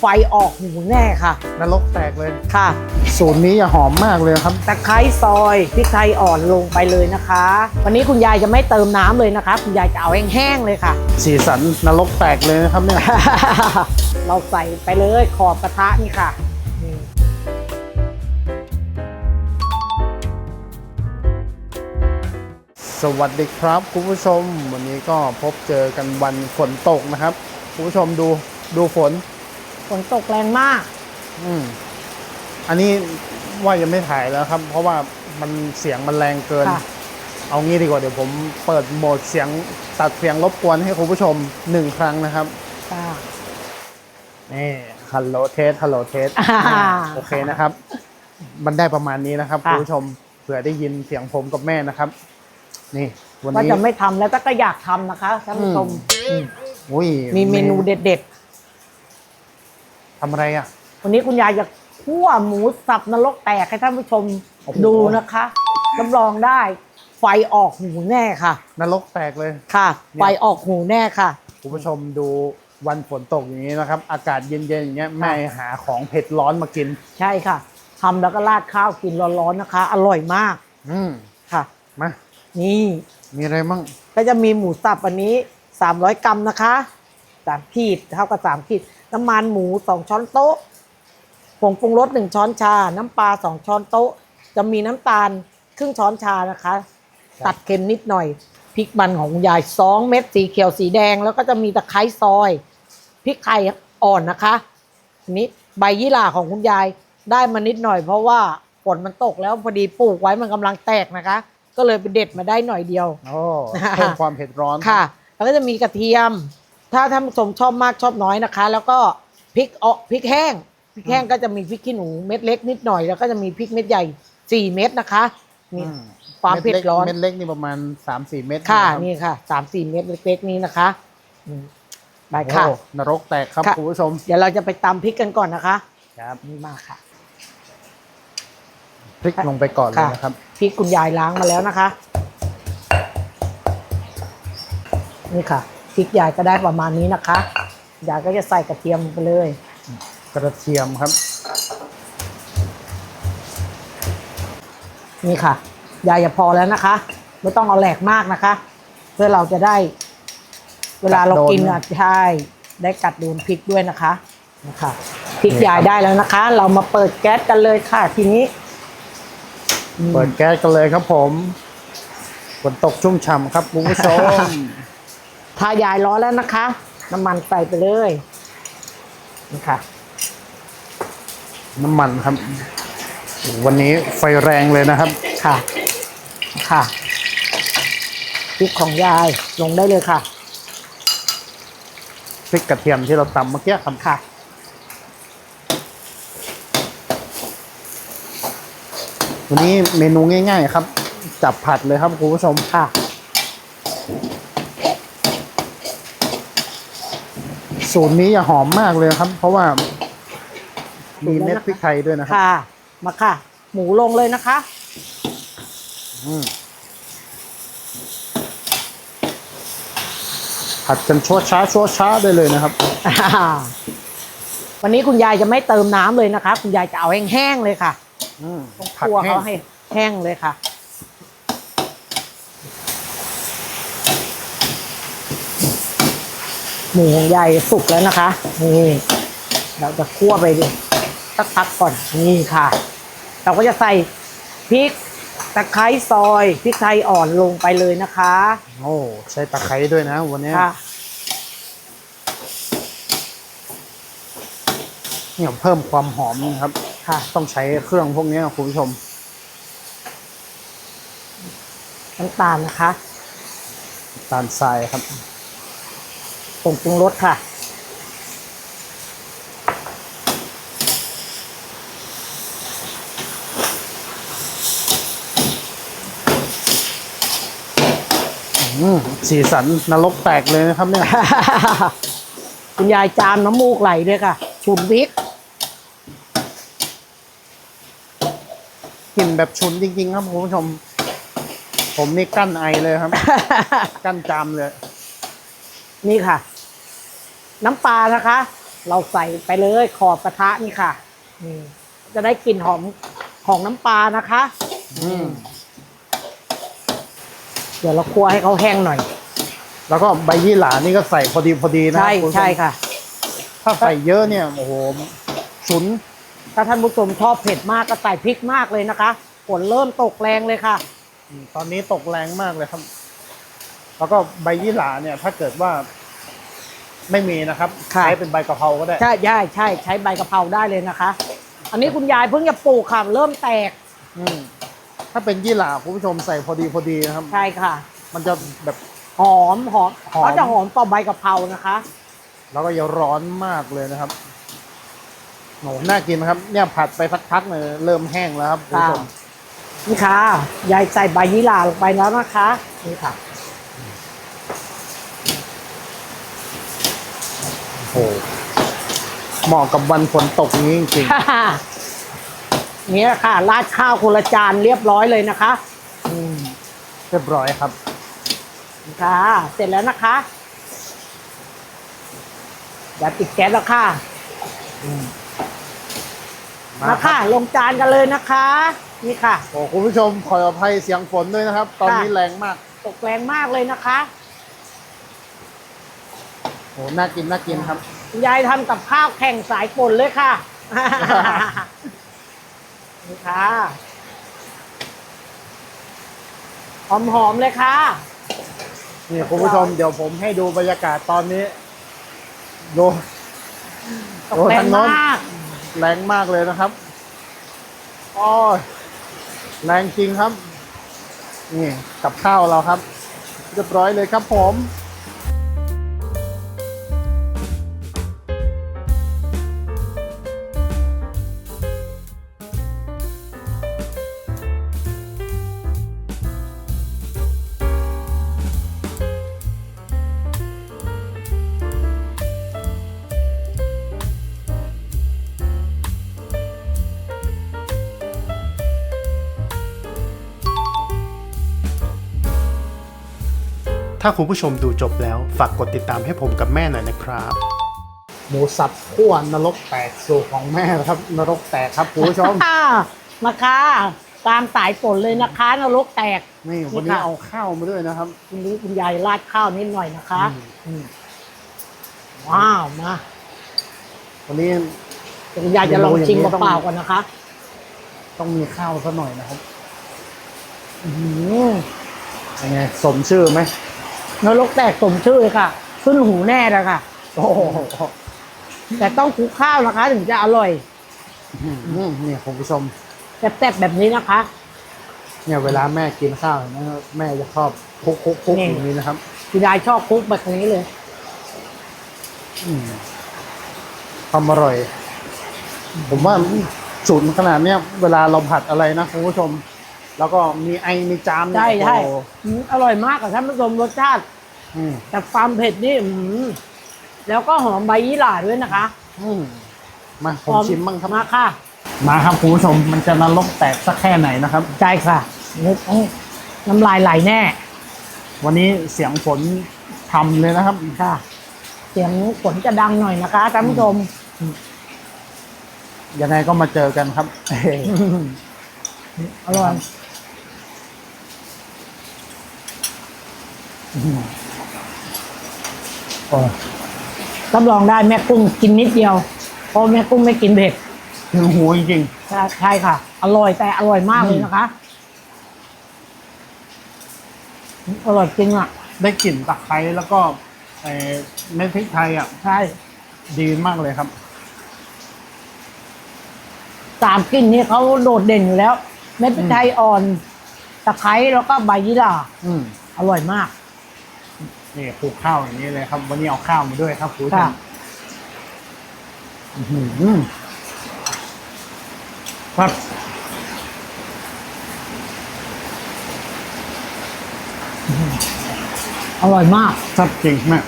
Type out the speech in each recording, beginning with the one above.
ไฟออกหูแน่ค่ะ นรกแตกเลยค่ะ สูตรนี้อย่าหอมมากเลยครับ ตะไคร้ซอยพริกไทยอ่อนลงไปเลยนะคะ วันนี้คุณยายจะไม่เติมน้ำเลยนะคะ คุณยายจะเอาแห้งๆเลยค่ะ สีสันนรกแตกเลยนะครับเนี่ย เราใส่ไปเลยขอบกระทะนี่ค่ะนี่สวัสดีครับคุณผู้ชม วันนี้ก็พบเจอกันวันฝนตกนะครับ คุณผู้ชมดูดูฝน ฝนตกแรงมาก อืมอันนี้ว่ายังไม่ถ่ายแล้วครับ เพราะว่ามันเสียงมันแรงเกิน ค่ะ เอางี้ดีกว่าเดี๋ยวผมเปิดโหมดเสียงตัดเสียงรบกวนให้คุณผู้ชมหนึ่งครั้งนะครับ ค่ะ นี่ฮัลโหลเทสฮัลโหลเทสอ่าโอเคนะครับ มันได้ประมาณนี้นะครับค่ะ คุณผู้ชมเผื่อได้ยินเสียงผมกับแม่นะครับ นี่ วันว่านี้จะไม่ทำแล้วก็อยากทำนะคะท่านผู้ชมอืมอุ้ยมีเมนูเด็ด ทำอะไรอะๆวันนี้คุณยายจะคั่วหมูสับนรกแตกให้ท่านผู้ชมโอ้โห ดูนะคะรับรองได้ไฟออกหูแน่ค่ะ นรกแตกเลย ค่ะ ไฟออกหูแน่ค่ะ คุณผู้ชมดูวันฝนตกอย่างนี้นะครับ อากาศเย็นๆอย่างเงี้ยแม่หาของเผ็ดร้อนมากิน ใช่ค่ะทำแล้วก็ราดข้าวกินร้อนๆนะคะ อร่อยมากอืมค่ะ มานี่มีอะไรมั่งก็จะมีหมูสับอันนี้ 300 กรัมนะคะสามขีดเท่ากับ3ขีด น้ำมันหมู2ช้อนโต๊ะผงปรุงรส1ช้อนชา น้ำปลา2ช้อนโต๊ะ จะมีน้ำตาลครึ่งช้อนชานะคะ ตัดเค็มนิดหน่อยพริกมันของคุณยาย2เม็ดสีเขียวสีแดง แล้วก็จะมีตะไคร้ซอยพริกไทยอ่อนนะคะอันนี้ใบยี่หร่าของคุณยายได้มานิดหน่อย เพราะว่าฝนมันตกแล้วพอดีปลูกไว้มันกำลังแตกนะคะ ก็เลยไปเด็ดมาได้หน่อยเดียวโอ้เพิ่มความเผ็ดร้อนค่ะ แล้วก็จะมีกระเทียม ถ้าท่านผู้ชมชอบมากชอบน้อยนะคะ แล้วก็พริกเอาพริกแห้งพริกแห้งก็จะมีพริกขี้หนูเม็ดเล็กนิดหน่อยแล้วก็จะมีพริกเม็ดใหญ่สี่เม็ดนะคะนี่อืมความเผ็ดร้อน เม็ดเล็กนี่ประมาณสามสี่เม็ดค่ะรับนี่ค่ะสามสี่เม็ดเล็กๆนี้นะคะอืมได้ค่ะโอ้นรกแตกครับค่ะ คุณผู้ชมเดี๋ยวเราจะไปตำพริกกันก่อนนะคะครับนี่มาค่ะพริกลงไปก่อนเลยค่ะ นะครับ พริกคุณยายล้างมาแล้วนะคะ นี่ค่ะพ ริกยายก็ได้ประมาณนี้นะคะยายก็จะใส่กระเทียมลงไปเลย กระเทียมครับ นี่ค่ะ ยายอย่าพอแล้วนะคะ ไม่ต้องเอาแหลกมากนะคะ เพื่อเราจะได้ เวลาเรากินอะใช่ได้กัดโดนพริกด้วยนะคะนะคะพริกยายได้แล้วนะคะ เรามาเปิดแก๊สกันเลยค่ะ ทีนี้อืมเปิดแก๊สกันเลยครับผมฝนตกชุ่มฉ่ำครับคุณผู้ชม ถ้ายายร้อนแล้วนะคะ น้ำมันใส่ไปเลยนี่ค่ะ น้ำมันครับ วันนี้ไฟแรงเลยนะครับค่ะ ค่ะพริกของยายลงได้เลยค่ะพริกกระเทียมที่เราตำเมื่อกี้ครับค่ะ วันนี้เมนูง่าย ๆ ครับ จับผัดเลยครับคุณผู้ชมค่ะ สูตรนี้อย่าหอมมากเลยครับ เพราะว่ามีเม็ดพริกไทยด้วยนะครับ ค่ะ มาค่ะ หมูลงเลยนะคะ อืมผัดกันชั่วช้าชั่วช้าได้เลยนะครับวันนี้คุณยายจะไม่เติมน้ำเลยนะคะ คุณยายจะเอาแห้งๆเลยค่ะอืมต้องผัดคั่วแห้เขางให้แห้งเลยค่ะ หมูของยายสุกแล้วนะคะ นี่ เราจะคั่วไปดิสักพักก่อนนี่ค่ะ เราก็จะใส่พริกตะไคร้ซอยพริกไทยอ่อนลงไปเลยนะคะ โอ้ใช้ตะไคร้ด้วยนะวันนี้ค่ะเนี่ยเพิ่มความหอมนะครับ ค่ะ ต้องใช้เครื่องพวกนี้คุณผู้ชมน้ำตาลนะคะตาลทรายครับผ งปรุงรสค่ะอืมสีสันนรกแตกเลยนะครับเนี่ย คุณยายจามน้ำมูกไหลเลยค่ะฉุนพริกกลิ่นแบบฉุนจริง ๆ ครับคุณผู้ชม ผมนี่กั้นไอเลยครับ กั้นจามเลย นี่ค่ะ น้ำปลานะคะ เราใส่ไปเลยขอบกระทะนี่ค่ะนี่จะได้กลิ่นหอมของน้ำปลานะคะอืมเดี๋ยวเราคั่วให้เขาแห้งหน่อย แล้วก็ใบยี่หร่านี่ก็ใส่พอดีพอดีนะใช่ณผู้มใช่ค่ะ ถ้าใส่เยอะเนี่ยโอ้โหฉุน ถ้าท่านผู้ชมชอบเผ็ดมากก็ใส่พริกมากเลยนะคะฝนเริ่มตกแรงเลยค่ะอืมตอนนี้ตกแรงมากเลยครับ แล้วก็ใบยี่หร่าเนี่ย ถ้าเกิดว่า ไม่มีนะครับค่ะ ใช้เป็นใบกะเพราก็ได้ ใช่ใช่ใช่ใช้ใบกะเพราได้เลยนะคะ อันนี้คุณยายเพิ่งจะปลูกค่ะ เริ่มแตกอืมถ้าเป็นยี่หร่าคุณผู้ชมใส่พอดีพอดีนะครับ ใช่ค่ะ มันจะแบบ หอมหอมหอม เขาจะหอมต่อใบกะเพรานะคะแล้วก็อย่าร้อนมากเลยนะครับโหน่ากินนะครับ เนี่ยผัดไปสักพักเนี่ยเริ่มแห้งแล้วครับคุณผู้ชมนี่ค่ะยายใส่ใบยี่หร่าลงไปแล้วนะคะ นี่ค่ะ โอ้โห เหมาะกับวันฝนตกนี้จริงนี่แหละค่ะ ราดข้าวคนละจานเรียบร้อยเลยนะคะๆอืมเรียบร้อยครับนี่ค่ะ เสร็จแล้วนะคะเดี๋ยวปิดแก๊สแล้วค่ะมามาครัค่ะบลงจานกันเลยนะคะ นี่ค่ะ โอ้คุณผู้ชมขออภัยเสียงฝนด้วยนะครับ ตอนนี้ค่ะแรงมาก ตกแรงมากเลยนะคะ โอ้น่ากินน่ากินครับคุณยายทำกับข้าวแข่งสายฝนเลยค่ะ นี่ค่ะ หอมๆเลยค่ะ นี่คุณผู้ชมเดี๋ยวผมให้ดูบรรยากาศตอนนี้ดูตกแรงทางโน้นมาก แรงมากเลยนะครับโอ้ยแรงจริงครับ นี่กับข้าวเราครับ เรียบร้อยเลยครับผม ถ้าคุณผู้ชมดูจบแล้ว ฝากกดติดตามให้ผมกับแม่หน่อยนะครับ หมูสับขั้วนรกแตกสูตรของแม่นะครับ นรกแตกครับคุณผู้ชม ค่ะมาค่ะตามสายฝนเลยนะคะ นรกแตก นี่วันนี่นี้ค่ะ เอาข้าวมาด้วยนะครับ คุณนี้คุณยายราดข้าวนิดหน่อยนะคะอืมอืมว้าวมาวันนี้เดี๋ยวคุณยายจะลองชิมเมนูอย่างนี้ต้อง เปล่าๆก่อนนะคะต้องมีข้าวซะหน่อยนะครับ อื้อหือยังไง สมชื่อไหม นรกแตกสมชื่อเลยค่ะ ขึ้นหูแน่เลยค่ะ โอ้โหแต่ต้องคลุกข้าวนะคะ ถึงจะอร่อยอืมนี่คุณผู้ชมแซ่บๆแบบนี้นะคะ เนี่ยเวลาแม่กินข้าวนะแม่จะชอบคลุกคลุกคลุกนี่อย่างนี้นะครับคุณยายชอบคลุกแบบนี้เลยอืมความอร่อย ผมว่าสูตรขนาดเนี้ยเวลาเราผัดอะไรนะคุณผู้ชม แล้วก็มีไอมีจามเนี่ยใช่ใช่โอ้โหอืมอร่อยมากค่ะท่านผู้ชมรสชาติ อืมแต่ความเผ็ดนี่อืมแล้วก็หอมใบยี่หร่าด้วยนะคะอืมมาผมหอชิมบ้างครับ มาค่ะมาครับคุณผู้ชมมันจะนรกแตกสักแค่ไหนนะครับ ใช่ค่ะนึกอื้อน้ำลายไหลแน่ วันนี้เสียงฝนทำเลยนะครับ ค่ะ เสียงฝนจะดังหน่อยนะคะท่านผู้ชมยังไงก็มาเจอกันครับ อร่อย โอ้รับรองได้แม่กุ้งกินนิดเดียว เพราะแม่กุ้งไม่กินเผ็ดถึงหูจริงใช่ใช่ค่ะ อร่อยแต่อร่อยมากเลยนะคะ อร่อยจริงอะๆได้กลิ่นตะไคร้แล้วก็เอ่อเม็ดพริกไทยอะ ใช่ ดีมากเลยครับ สามกลิ่นนี้เขาโดดเด่นอยู่แล้ว เม็ดพริกไทยอ่อน ตะไคร้แล้วก็ใบยี่หร่าอืมอร่อยมาก นี่คลุกข้าวอย่างนี้เลยครับ วันนี้เอาข้าวมาด้วยครับคุณผู้ชค่ะมอื้อหือครับอร่อยมากชัดจริงแม่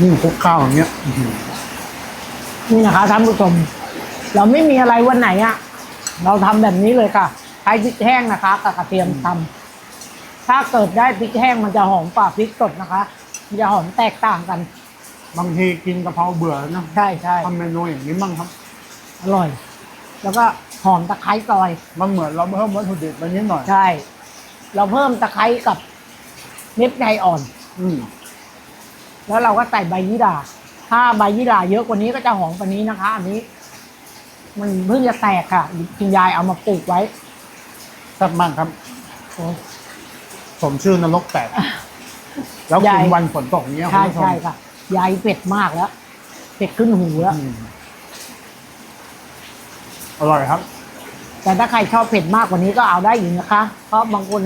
นี่คลุกข้าวอย่างเงี้ยอื้อหือนี่นะคะท่านผู้ชม เราไม่มีอะไรวันไหนอะเราทำแบบนี้เลยค่ะใช้พริกแห้งนะคะกับกระเทียมทำ ถ้าเกิดได้พริกแห้งมันจะหอมกว่าพริกสดนะคะมันจะหอมแตกต่างกัน บางทีกินกะเพราเบื่อนะใช่ใช่ทำเมนูอย่างนี้บ้างครับ อร่อย แล้วก็หอมตะไคร้ซอย มันเหมือนเราเพิ่มวัตถุดิบไปนิดหน่อย ใช่ เราเพิ่มตะไคร้กับเม็ดใยอ่อน อืมแล้วเราก็ใส่ใบยี่หร่า ถ้าใบยี่หร่าเยอะกว่านี้ก็จะหอมกว่านี้นะคะ อันนี้ มันเพิ่งจะแตกค่ะคุณยายเอามาปลูกไว้แซ่บมากครับ โอ้ผมชื่อนรกแตกแล้วใหญ่กินวันฝนตกอย่างเนี้ยใช่คุณผู้ชมใช่ค่ะยายเผ็ดมากแล้วเผ็ดขึ้นหูแล้วอืมอร่อยครับ แต่ถ้าใครชอบเผ็ดมากกว่านี้ก็เอาได้อยู่นะคะ เพราะบางคน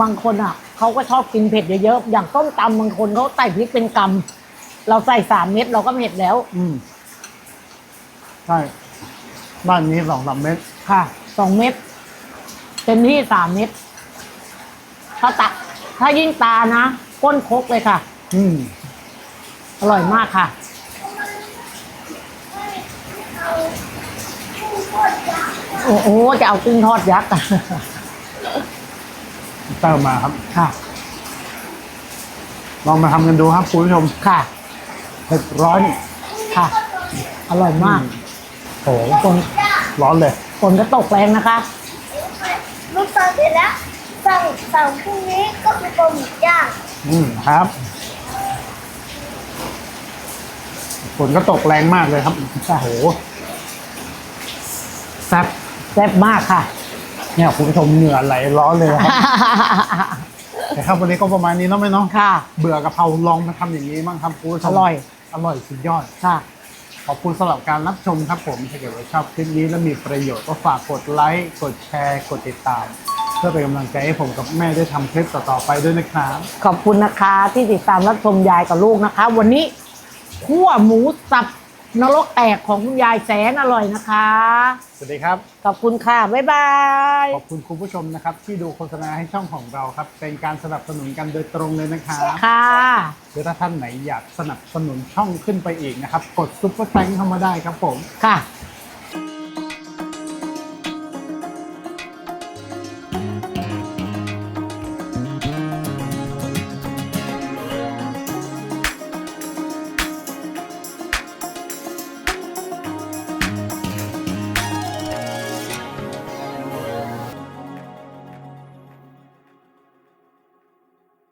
บางคนอะเขาก็ชอบกินเผ็ดเยอะๆอย่างต้มตำบางคนเขาใส่พริกเป็นกำเราใส่สามเม็ดเราก็เผ็ดแล้วอืมใช่บ้านนี้สองสามเม็ดค่ะสองเม็ดเต็มที่สามเม็ด ถ้าตะถ้ายิ่งตานะก้นครกเลยค่ะ อืมอร่อยมากค่ะ โอ้โหจะเอากุ้งทอดยักษ์เติมมาครับ ค่ะ ลองมาทำกันดูครับคุณผู้ชมค่ะเผ็ดร้อนค่ะ อร่อยมากโอ้โหฝนร้อนเลยฝนก็ตกแรงนะคะ ลูกตอนเสร็จแล้ว สั่งสั่งพรุ่งนี้ก็คือปลาหมึกย่างอืมครับฝนก็ตกแรงมากเลยครับค่ะโอ้โหแซ่บแซ่บมากค่ะ เนี่ยคุณผู้ชมเหงื่อไหลร้อนเลยนะครับ แต่ครับวันนี้ก็ประมาณนี้เนาะไหมเนาะค่ะ เบื่อกะเพราลองมาทำอย่างนี้บ้างครับคุณผู้ชมอร่อย อร่อยสุดยอด ค่ะ ขอบคุณสำหรับการรับชมครับผม ถ้าเกิดว่าชอบคลิปนี้และมีประโยชน์ก็ฝากกดไลค์ กดแชร์ กดติดตามเพื่อเป็นกำลังใจให้ผมกับแม่ได้ทำคลิปต่อๆไปด้วยนะครับขอบคุณนะคะที่ติดตามรับชมยายกับลูกนะคะ วันนี้คั่วหมูสับนรกแตกของคุณยายแสนอร่อยนะคะ สวัสดีครับ ขอบคุณค่ะ บ๊ายบาย ขอบคุณคุณผู้ชมนะครับ ที่ดูโฆษณาให้ช่องของเราครับ เป็นการสนับสนุนกันโดยตรงเลยนะครับค่ะ หรือถ้าท่านไหนอยากสนับสนุนช่องขึ้นไปอีกนะครับ กดซุปเปอร์แตงเข้ามาได้ครับผม ค่ะ